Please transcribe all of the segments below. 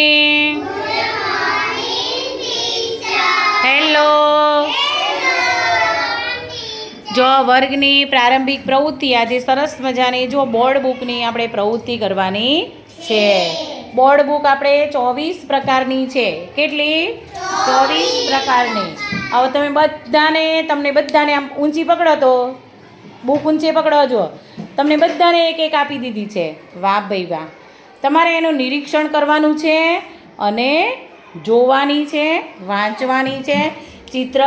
Hello જો વર્ગની પ્રારંભિક પ્રવૃત્તિ આજે સરસ મજાની, જો બોર્ડ બુકની આપણે પ્રવૃત્તિ કરવાની છે. બોર્ડ બુક આપણે ચોવીસ પ્રકારની છે. કેટલી? ચોવીસ પ્રકારની. હવે તમે બધાને, તમને બધાને આમ ઊંચી પકડો તો. બુક ઊંચે પકડો જો. તમને બધાને એક એક આપી દીધી છે. વાહ ભાઈ વાહ. તમારે એનું નિરીક્ષણ કરવાનું છે અને જોવાની છે, વાંચવાની છે, ચિત્ર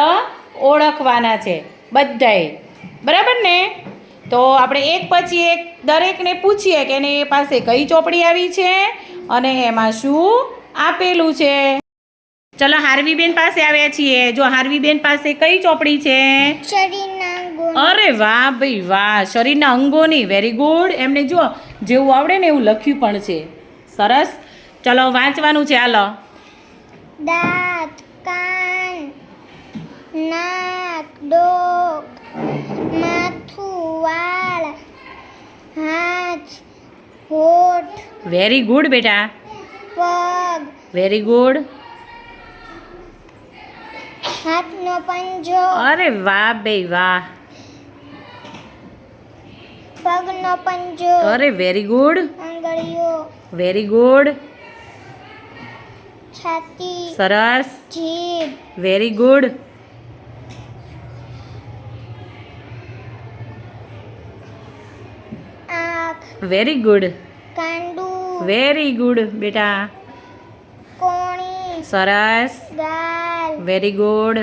ઓળખવાના છે, બધાએ. બરાબર ને? તો આપણે એક પછી એક દરેકને પૂછીએ કે એને એ પાસે કઈ ચોપડી આવી છે અને એમાં શું આપેલું છે. ચલો, હાર્વીબેન પાસે આવ્યા છીએ. જો હાર્વીબેન પાસે કઈ ચોપડી છે? શરીરના અરે વાહ ભાઈ વાહ શરીરના અંગોની વેરી ગુડ એમને જો જેવું આવડે ને એવું લખ્યું પણ છે. સરસ. ચલો વાંચવાનું છે હાલો. દાંત કાન નાક ડોક માથું વાળ હાથ હોઠ વેરી ગુડ બેટા. પગ વેરી ગુડ હાથનો પંજો. અરે વાહ ભાઈ વાહ. પગનો પંજો. અરે વેરી ગુડ આંગળીઓ. વેરી ગુડ છાતી. સરસ. જીભ. વેરી ગુડ આંખ. Very good. કાંડું વેરી ગુડ બેટા. કોણી. સરસ. ગાલ. વેરી ગુડ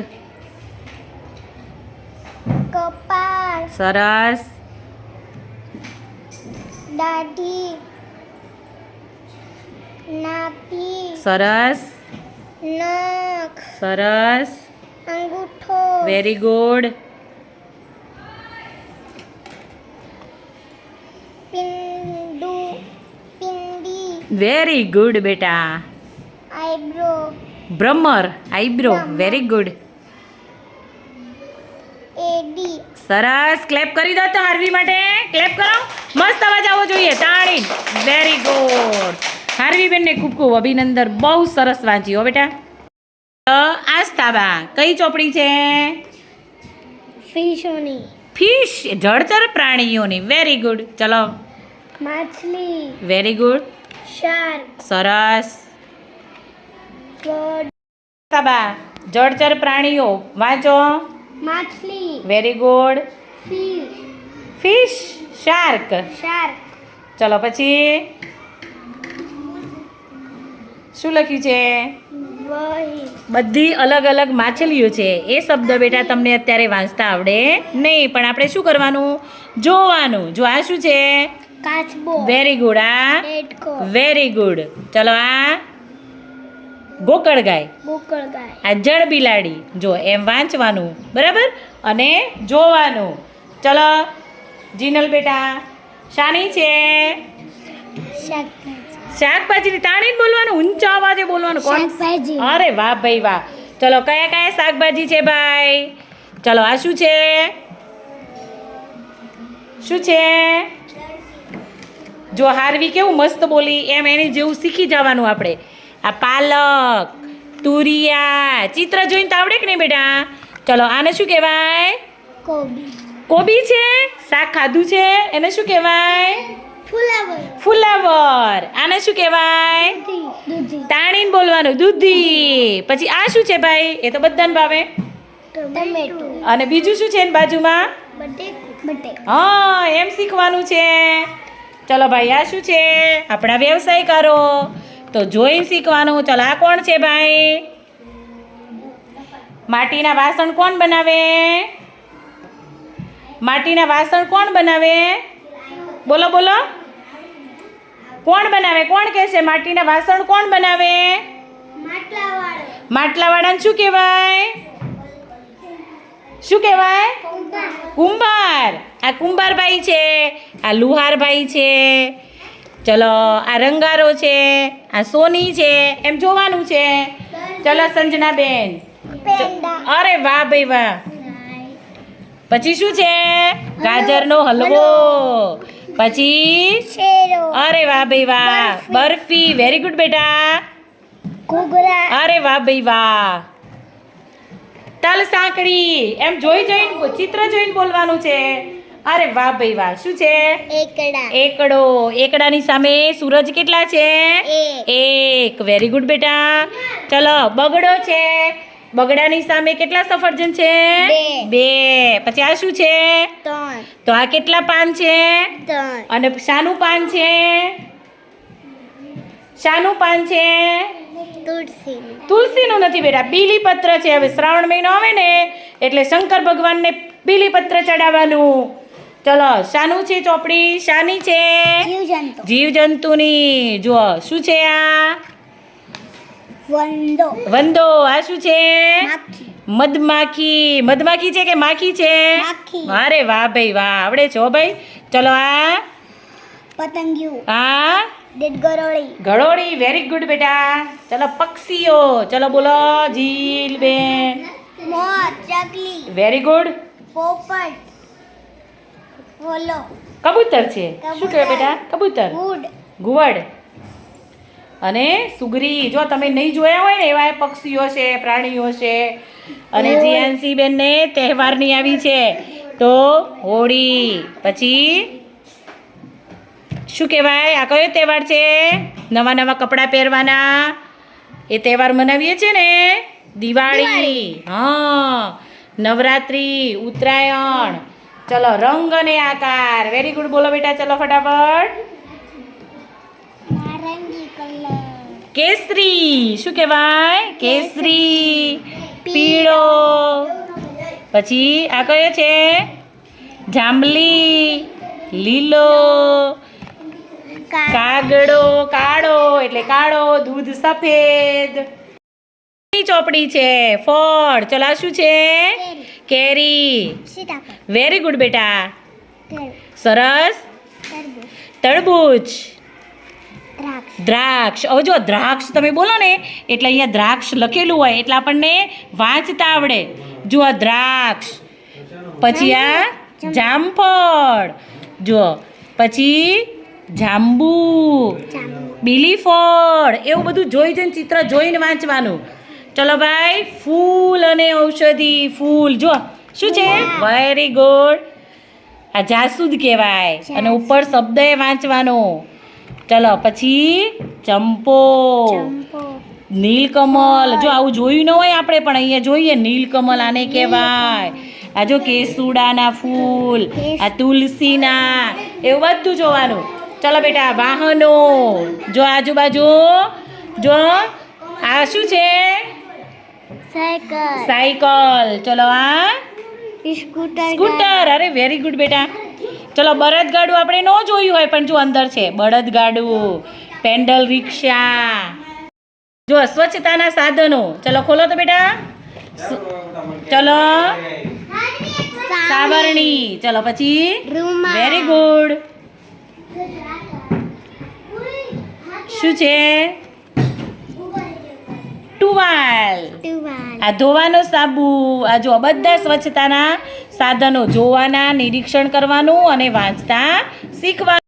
કપાળ. સરસ. દાઢી નાભી સરસ. નખ સરસ. અંગૂઠો વેરી ગુડ પિંડુ પિંડી વેરી ગુડ બેટા. આઈબ્રો ભ્રમર આઈબ્રો. વેરી ગુડ એડી સરસ. ક્લેપ કરી દો તો હાર્વી માટે. ક્લેપ કરો. મસ્ત અવાજ આવવો જોઈએ. તાળી વેરી ગુડ હાર્વીબેનને ખૂબ ખૂબ અભિનંદન. બહુ સરસ વાંચ્યું બેટા. આસ્થાબા કઈ ચોપડી છે? ફિશોની. ફિશ જળચર પ્રાણીઓની. વેરી ગુડ ચલો. માછલી. Very good shark. સરસ. આસ્થાબા જળચર પ્રાણીઓ. વાંચો. માછલી. Very good fish. Fish shark. Shark. ચલો પછી શું લખ્યું છે? બધી અલગ અલગ માછલીઓ છે. એ શબ્દ બેટા તમને અત્યારે વાંચતા આવડે નહીં. પણ આપણે શું કરવાનું? જોવાનું. જો આ શું છે? વેરી ગુડ આ? વેરી ગુડ ચલો આ? ગોકળ ગાય. આ જળ બિલાડી. જો એમ વાંચવાનું. બરાબર? અને જોવાનું. ચલો જીનલ બેટા શાની છે? શાકભાજી શાકભાજીની તાણીને બોલવાનું ઊંચા અવાજે બોલવાનું કોણ? અરે વાહ ભાઈ વાહ. ચલો કયા કયા શાકભાજી છે ભાઈ? ચલો આ શું છે? શું છે? જો હારવી કેવું મસ્ત બોલી એમ એની જેવું શીખી જવાનું આપણે. આ પાલક તુરિયા ચિત્ર જોઈને તો આવડે કે નહીં બેટા? ચલો આને શું કહેવાય? કોબી. કોબી છે? શાક ખાધું છે? એને શું કહેવાય? ફુલાવર. આને શું કહેવાય? તાણીને બોલવાનું દૂધી. પછી આ શું છે ભાઈ? એ તો બધાને ભાવે. અને બીજું શું છે એની બાજુમાં? હા એમ શીખવાનું છે. ચલો ભાઈ આ શું છે? આપણા વ્યવસાય કરો તો જોઈને શીખવાનું. ચલો આ કોણ છે ભાઈ? માટીના વાસણ કોણ બનાવે? માટીના વાસણ કોણ બનાવે? બોલો બોલો. કોણ બનાવે? કોણ કહેશે માટીના વાસણ કોણ બનાવે? માટલાવાળાને શું કહેવાય? શું કહેવાય? કુંભાર. આ કુંભારભાઈ છે આ લુહારભાઈ છે. ચલો આ રંગારો છે આ સોની છે એમ જોવાનું છે. ચલો સંજનાબેન. અરે વાહ ભાઈ વાહ. પછી શું છે? ગાજરનો હલવો. પછી? અરે વાહ ભાઈ વાહ. બરફી. વેરી ગુડ બેટા. અરે વાહ ભાઈ વાહ. તલ સાંકળી. એમ જોઈ જોઈને ચિત્ર જોઈને બોલવાનું છે. અરે વાહ ભાઈ વાહ. શું છે? એકડા. એકડો. એકડાની સામે સૂરજ કેટલા છે. એક. વેરી ગુડ બેટા. ચલો બગડો છે. બગડાની સામે કેટલા સફરજન છે? બે. પછી આ શું છે? તો આ કેટલા પાન છે? અને શાનું પાન છે? શાનું પાન છે? તુલસી તુલસીનું નથી બેટા બીલીપત્ર છે. હવે શ્રાવણ મહિનો આવે ને એટલે શંકર ભગવાનને બીલીપત્ર ચડાવવાનું. ચલો શાનું છે ચોપડી? શાની છે? જીવજંતુ. જીવજંતુની. જુઓ શું છે આ? વંદો. વંદો આ શું છે? મધમાખી. મધમાખી છે કે માખી છે. અરે વાહ ભાઈ વાહ. આવડે છો ભાઈ. ચલો આ. પતંગિયું. આ. દેડગરોળી ગળોળી વેરી ગુડ બેટા. ચલો પક્ષીઓ. ચલો બોલો જીલ બેન. મોર ચકલી. વેરી ગુડ પોપટ. બોલો કબૂતર છે. શું કહેવાય બેટા? કબૂતર. ગુડ. ઘુવડ અને સુગરી જો તમે નહીં જોયા હોય ને એવા પક્ષીઓ છે પ્રાણીઓ છે. અને જીએનસી બેનને તહેવારની આવી છે. તો હોળી પછી શું કહેવાય? આ કયો તહેવાર છે? નવા નવા કપડાં પહેરવાના. એ તહેવાર મનાવીએ છીએ ને? દિવાળી. હા. નવરાત્રિ ઉત્તરાયણ. ચલો રંગ અને આકાર. વેરી ગુડ બોલો બેટા ચલો ફટાફટ. કેસરી. શું કહેવાય? કેસરી. પીળો. પછી આ કયો છે? જાંબલી. લીલો. કાગડો. કાળો એટલે કાળો દૂધ સફેદ. ચોપડી છે. ફળ. ચલો શું છે? કેરી. વેરી ગુડ બેટા. સરસ. તરબૂચ. તરબૂચ. દ્રાક્ષ. હવે જો દ્રાક્ષ તમે બોલો ને એટલે અહીંયા દ્રાક્ષ લખેલું હોય એટલે આપણને વાંચતા આવડે. જુઓ દ્રાક્ષ પછી આ જામફળ. જુઓ પછી જાંબુ જાંબુ. બીલી ફળ એવું બધું જોઈ જઈને ચિત્ર જોઈને વાંચવાનું. ચલો ભાઈ ફૂલ અને ઔષધિ ફૂલ. જો શું છે? વેરી ગુડ આ જાસૂદ કહેવાય. અને ઉપર શબ્દ એ વાંચવાનો. ચલો પછી ચંપો. નીલકમલ. જો આવું જોયું ન હોય આપણે પણ અહીંયા જોઈએ નીલકમલ આને કહેવાય. આ જો કેસુડાના ફૂલ આ તુલસીના એવું બધું જોવાનું. ચલો બેટા વાહનો. જો આજુબાજુ જો આ શું છે? સાયકલ. સાયકલ. ચલો આ સ્કૂટર સ્કૂટર. અરે વેરી ગુડ બેટા. ચલો બળદગાડું આપણે ન જોયું હોય પણ જો અંદર છે. બળદગાડું. Pedal rickshaw. જો સ્વચ્છતાના સાધનો. ચલો ખોલો તો બેટા. ચલો. સાવરણી. ચલો પછી. વેરી ગુડ શું છે? ટુવાલ. ટુવાલ. આ ધોવાનો સાબુ. આ જો બધા સ્વચ્છતાના સાધનો જોવાના નિરીક્ષણ કરવાનું અને વાંચતા શીખવાનું